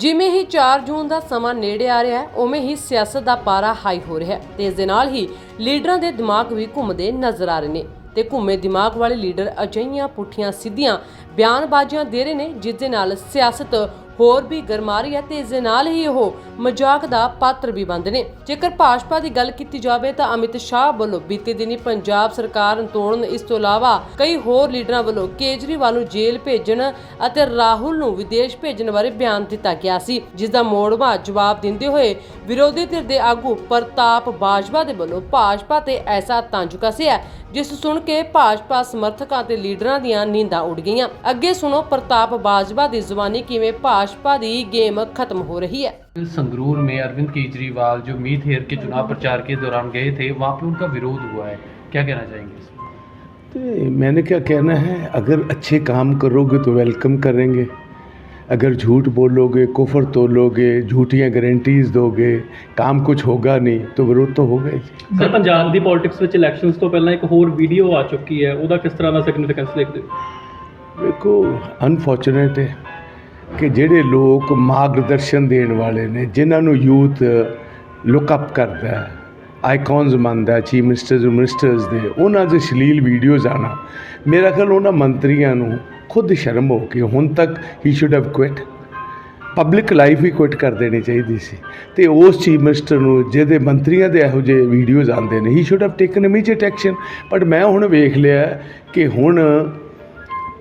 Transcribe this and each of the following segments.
ਜਿਵੇਂ ਹੀ 4 ਜੂਨ ਦਾ ਸਮਾਂ ਨੇੜੇ ਆ ਰਿਹਾ ਹੈ, ਉਵੇਂ ਹੀ ਸਿਆਸਤ ਦਾ ਪਾਰਾ ਹਾਈ ਹੋ ਰਿਹਾ ਹੈ ਤੇ ਇਸ ਦੇ ਨਾਲ ਹੀ ਲੀਡਰਾਂ ਦੇ ਦਿਮਾਗ ਵੀ ਘੁੰਮਦੇ ਨਜ਼ਰ ਆ ਰਹੇ ਨੇ ਤੇ ਘੁੰਮੇ ਦਿਮਾਗ ਵਾਲੇ ਲੀਡਰ ਅਜਈਆਂ ਪੁੱਠੀਆਂ ਸਿੱਧੀਆਂ ਬਿਆਨਬਾਜ਼ੀਆਂ ਦੇ ਰਹੇ ਨੇ, ਜਿਸ ਦੇ ਨਾਲ ਸਿਆਸਤ ਹੋਰ ਵੀ ਗਰਮਾ ਰਹੀ ਹੈ ਤੇ ਇਸ ਦੇ ਨਾਲ ਹੀ ਉਹ ਮਜ਼ਾਕ ਦਾ ਪਾਤਰ ਵੀ ਬਣਦੇ ਨੇ। ਜੇਕਰ ਭਾਜਪਾ ਦੀ ਗੱਲ ਕੀਤੀ ਜਾਵੇ ਤਾਂ ਅਮਿਤ ਸ਼ਾਹ ਵੱਲੋਂ ਬੀਤੇ ਦਿਨੀ ਪੰਜਾਬ ਸਰਕਾਰ ਤੋੜਨ ਇਸ ਤੋਂ ਇਲਾਵਾ ਕਈ ਹੋਰ ਲੀਡਰਾਂ ਵੱਲੋਂ ਕੇਜਰੀਵਾਲ ਨੂੰ ਜੇਲ੍ਹ ਭੇਜਣ ਅਤੇ ਰਾਹੁਲ ਨੂੰ ਵਿਦੇਸ਼ ਭੇਜਣ ਬਾਰੇ ਬਿਆਨ ਦਿੱਤਾ ਗਿਆ ਸੀ, ਜਿਸ ਦਾ ਮੋੜਵਾ ਜਵਾਬ ਦਿੰਦੇ ਹੋਏ ਵਿਰੋਧੀ ਧਿਰ ਦੇ ਆਗੂ ਪ੍ਰਤਾਪ ਬਾਜਵਾ ਦੇ ਵੱਲੋਂ ਭਾਜਪਾ ਤੇ ਐਸਾ ਤੰਜ ਕੱਸਿਆ ਜਿਸ ਸੁਣ ਕੇ ਭਾਜਪਾ ਸਮਰਥਕਾਂ ਤੇ ਲੀਡਰਾਂ ਦੀਆਂ ਨੀਂਦਾਂ ਉੱਡ ਗਈਆਂ। ਅੱਗੇ ਸੁਣੋ ਪ੍ਰਤਾਪ ਬਾਜਵਾ ਦੀ ਜ਼ੁਬਾਨੀ ਕਿਵੇਂ ਭਾਜਪਾ ਦੀ ਗੇਮ ਖਤਮ ਹੋ ਰਹੀ ਹੈ संगरूर में अरविंद केजरीवाल जो मीत हेयर के चुनाव प्रचार के दौरान गए थे वहाँ पे उनका विरोध हुआ है क्या कहना चाहेंगे इसमें तो मैंने क्या कहना है अगर अच्छे काम करोगे तो वेलकम करेंगे अगर झूठ बोलोगे कुफर तोलोगे झूठियाँ गारंटीज दोगे काम कुछ होगा नहीं तो विरोध तो होगा ही ਸਰ ਪੰਜਾਬ ਦੀ ਪੋਲਿਟਿਕਸ ਵਿੱਚ ਇਲੈਕਸ਼ਨਸ ਤੋਂ ਪਹਿਲਾਂ ਇੱਕ ਹੋਰ ਵੀਡੀਓ ਆ ਚੁੱਕੀ ਹੈ ਉਹਦਾ ਕਿਸ ਤਰ੍ਹਾਂ ਦਾ ਸਿਗਨੀਫੀਕੈਂਸ ਦੇਖਦੇ ਹੋ ਵੇਖੋ ਅਨਫੋਰਚੂਨੇਟ ਹੈ ਕਿ ਜਿਹੜੇ ਲੋਕ ਮਾਰਗਦਰਸ਼ਨ ਦੇਣ ਵਾਲੇ ਨੇ, ਜਿਨ੍ਹਾਂ ਨੂੰ ਯੂਥ ਲੁੱਕ ਅਪ ਕਰਦਾ ਹੈ, ਆਈਕਨਸ ਮੰਨਦਾ ਚੀਫ ਮਿਨਿਸਟਰਸ ਮਿਨਿਸਟਰਸ ਦੇ, ਉਹਨਾਂ ਦੇ ਸ਼ਲੀਲ ਵੀਡੀਓਜ਼ ਆਣਾ। ਮੇਰਾ ਖਿਆਲ ਉਹਨਾਂ ਮੰਤਰੀਆਂ ਨੂੰ ਖੁਦ ਸ਼ਰਮ ਹੋ ਕੇ ਹੁਣ ਤੱਕ ਹੀ should have quit public life he quit ਕਰ ਦੇਣੀ ਚਾਹੀਦੀ ਸੀ। ਤੇ ਉਸ ਚੀਫ ਮਿਨਿਸਟਰ ਨੂੰ, ਜਿਹਦੇ ਮੰਤਰੀਆਂ ਦੇ ਇਹੋ ਜਿਹੇ ਵੀਡੀਓਜ਼ ਆਉਂਦੇ ਨੇ ਹੀ should have taken immediate action but ਮੈਂ ਹੁਣ ਵੇਖ ਲਿਆ ਕਿ ਹੁਣ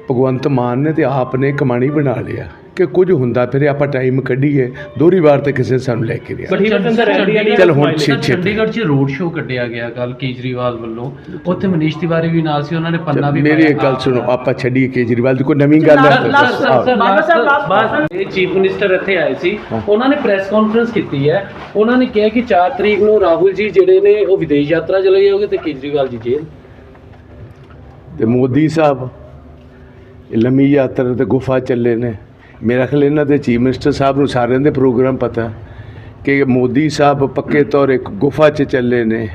ਭਗਵੰਤ ਮਾਨ ਨੇ ਤੇ ਆਪ ਨੇ ਕਮਾਣੀ ਬਣਾ ਲਿਆ। ਕਿ ਕੁਝ ਹੁੰਦਾ ਫਿਰ ਆਪਾਂ ਟਾਈਮ ਕੱਢੀਏ ਦੋਹਰੀ ਵਾਰ ਤੇ ਕਿਸੇ ਸਾਨੂੰ ਲੈ ਕੇ he ਚੱਲ ਹੁਣ smiling. ਛੇ- ਛੇ- ਚੰਡੀਗੜ੍ਹ 'ਚ ਰੋਡ ਸ਼ੋਅ ਕੱਢਿਆ ਗਿਆ ਕੱਲ ਕੇਜਰੀਵਾਲ ਵੱਲੋਂ। ਉੱਥੇ ਮਨੀਸ਼ ਤਿਵਾਰੀ ਵੀ ਨਾਲ ਸੀ ਉਹਨਾਂ ਨੇ ਪੰਨਾ ਵੀ ਮੇਰੀ ਇੱਕ ਗੱਲ ਸੁਣੋ ਆਪਾਂ ਛੱਡੀਏ ਕੇਜਰੀਵਾਲ ਦੀ ਕੋਈ ਨਵੀਂ ਗੱਲ ਹੈ ਇਹ ਚੀਫ ਮਿਨਿਸਟਰ ਇੱਥੇ ਆਏ ਸੀ। ਉਹਨਾਂ ਨੇ ਪ੍ਰੈਸ ਕਾਨਫਰੰਸ ਕੀਤੀ ਹੈ। ਉਹਨਾਂ ਨੇ ਕਿਹਾ ਕਿ 4 ਤਰੀਕ ਨੂੰ ਰਾਹੁਲ ਜੀ ਜਿਹੜੇ ਨੇ ਉਹ ਵਿਦੇਸ਼ ਯਾਤਰਾ ਚਲੇ ਜਾਓਗੇ ਤੇ ਕੇਜਰੀਵਾਲ ਜੀ ਜੇਲ੍ਹ। ਤੇ ਮੋਦੀ ਸਾਹਿਬ ਇਹ ਲੰਮੀ ਯਾਤਰਾ ਤੇ ਗੁਫਾ ਚੱਲੇ ਨੇ। ਮੇਰਾ ਖਿਆਲ ਇਹਨਾਂ ਦੇ ਚੀਫ ਮਿਨਿਸਟਰ ਸਾਹਿਬ ਨੂੰ ਸਾਰਿਆਂ ਦੇ ਪ੍ਰੋਗਰਾਮ ਪਤਾ ਕਿ ਮੋਦੀ ਸਾਹਿਬ ਪੱਕੇ ਤੌਰ ਇੱਕ ਗੁਫਾ 'ਚ ਚੱਲੇ ਨੇ,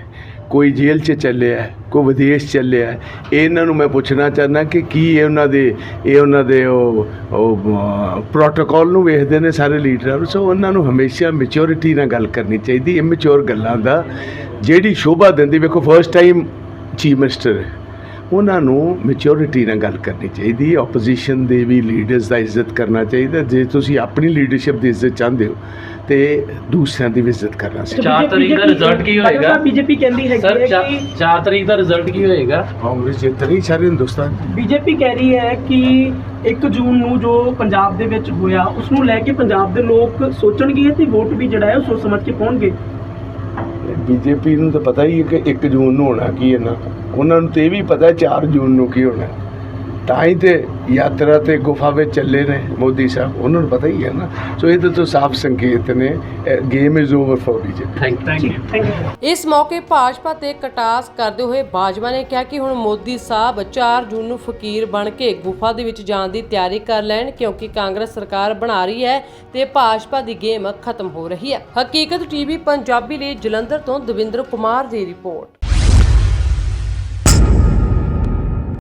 ਕੋਈ ਜੇਲ੍ਹ 'ਚ ਚੱਲਿਆ ਕੋਈ ਵਿਦੇਸ਼ ਚੱਲਿਆ ਹੈ। ਇਹਨਾਂ ਨੂੰ ਮੈਂ ਪੁੱਛਣਾ ਚਾਹੁੰਦਾ ਕਿ ਕੀ ਇਹ ਉਹਨਾਂ ਦੇ, ਇਹ ਉਹਨਾਂ ਦੇ ਉਹ ਉਹ ਪ੍ਰੋਟੋਕਾਲ ਨੂੰ ਵੇਖਦੇ ਨੇ ਸਾਰੇ ਲੀਡਰ ਸੋ ਉਹਨਾਂ ਨੂੰ ਹਮੇਸ਼ਾ ਮੈਚੁਰਿਟੀ ਨਾਲ ਗੱਲ ਕਰਨੀ ਚਾਹੀਦੀ ਇਮੈਚੁਰ ਗੱਲਾਂ ਦਾ। ਜਿਹੜੀ ਸ਼ੋਭਾ ਦਿੰਦੀ, ਵੇਖੋ ਫਰਸਟ ਟਾਈਮ ਚੀਫ ਮਿਨਿਸਟਰ ਉਹਨਾਂ ਨੂੰ ਮੈਚੁਰਿਟੀ ਨਾਲ ਗੱਲ ਕਰਨੀ ਚਾਹੀਦੀ ਹੈ। ਆਪੋਜੀਸ਼ਨ ਦੇ ਵੀ ਲੀਡਰਸ ਦਾ ਇੱਜ਼ਤ ਕਰਨਾ ਚਾਹੀਦਾ ਜੇ ਤੁਸੀਂ ਆਪਣੀ ਲੀਡਰਸ਼ਿਪ ਦੀ ਇੱਜ਼ਤ ਚਾਹੁੰਦੇ ਹੋ ਤੇ ਦੂਸਰਿਆਂ ਦੀ ਵੀ ਇੱਜ਼ਤ ਕਰਨਾ ਚਾਹੀਦਾ। 4 ਤਰੀਕ ਦਾ ਰਿਜ਼ਲਟ ਕੀ ਹੋਏਗਾ? ਬੀਜੇਪੀ ਕਹਿੰਦੀ ਹੈ ਕਿ 4 ਤਰੀਕ ਦਾ ਰਿਜ਼ਲਟ ਕੀ ਹੋਏਗਾ? ਕਾਂਗਰਸ ਜਿੱਤ ਰਹੀ ਸਾਰੇ ਹਿੰਦੁਸਤਾਨ। ਬੀਜੇਪੀ ਕਹਿ ਰਹੀ ਹੈ ਕਿ 1 ਜੂਨ ਨੂੰ ਜੋ ਪੰਜਾਬ ਦੇ ਵਿੱਚ ਹੋਇਆ ਉਸ ਨੂੰ ਲੈ ਕੇ ਪੰਜਾਬ ਦੇ ਲੋਕ ਸੋਚਣਗੇ ਤੇ ਵੋਟ ਵੀ ਜਿਹੜਾ ਹੈ ਉਹ ਸੋਚ ਸਮਝ ਕੇ ਪਾਉਣਗੇ। ਬੀਜੇਪੀ ਨੂੰ ਤਾਂ ਪਤਾ ਹੀ ਹੈ ਕਿ 1 ਜੂਨ ਨੂੰ ਹੋਣਾ ਕੀ ਹੈ ਨਾ। ਉਹਨਾਂ ਨੂੰ ਤੇ ਇਹ ਵੀ ਪਤਾ ਹੈ 4 ਜੂਨ ਨੂੰ ਕੀ ਹੋਣਾ। ਤਾਂ ਹੀ ਤੇ ਯਾਤਰਾ ਤੇ ਗੁਫਾ ਵਿੱਚ ਚੱਲੇ ਨੇ ਮੋਦੀ ਸਾਹਿਬ। ਉਹਨਾਂ ਨੂੰ ਪਤਾ ਹੀ ਹੈ ਨਾ। ਸੋ ਇਹ ਤਾਂ ਸਾਫ਼ ਸੰਕੇਤ ਨੇ game is over for BJP thank thank you thank you ਇਸ ਮੌਕੇ ਭਾਜਪਾ ਤੇ ਕਟਾਸ ਕਰਦੇ ਹੋਏ ਬਾਜਵਾ ਨੇ ਕਿਹਾ ਕਿ ਹੁਣ ਮੋਦੀ ਸਾਹਿਬ 4 ਜੂਨ ਨੂੰ ਫਕੀਰ ਬਣ ਕੇ ਗੁਫਾ ਦੇ ਵਿੱਚ ਜਾਣ ਦੀ ਤਿਆਰੀ ਕਰ ਲੈਣ ਕਿਉਂਕਿ ਕਾਂਗਰਸ ਸਰਕਾਰ ਬਣਾ ਰਹੀ ਹੈ ਤੇ ਭਾਜਪਾ ਦੀ ਗੇਮ ਖਤਮ ਹੋ ਰਹੀ ਹੈ। ਹਕੀਕਤ ਟੀਵੀ ਪੰਜਾਬੀ ਲਈ ਜਲੰਧਰ ਤੋਂ ਦਵਿੰਦਰ ਕੁਮਾਰ ਦੀ ਰਿਪੋਰਟ।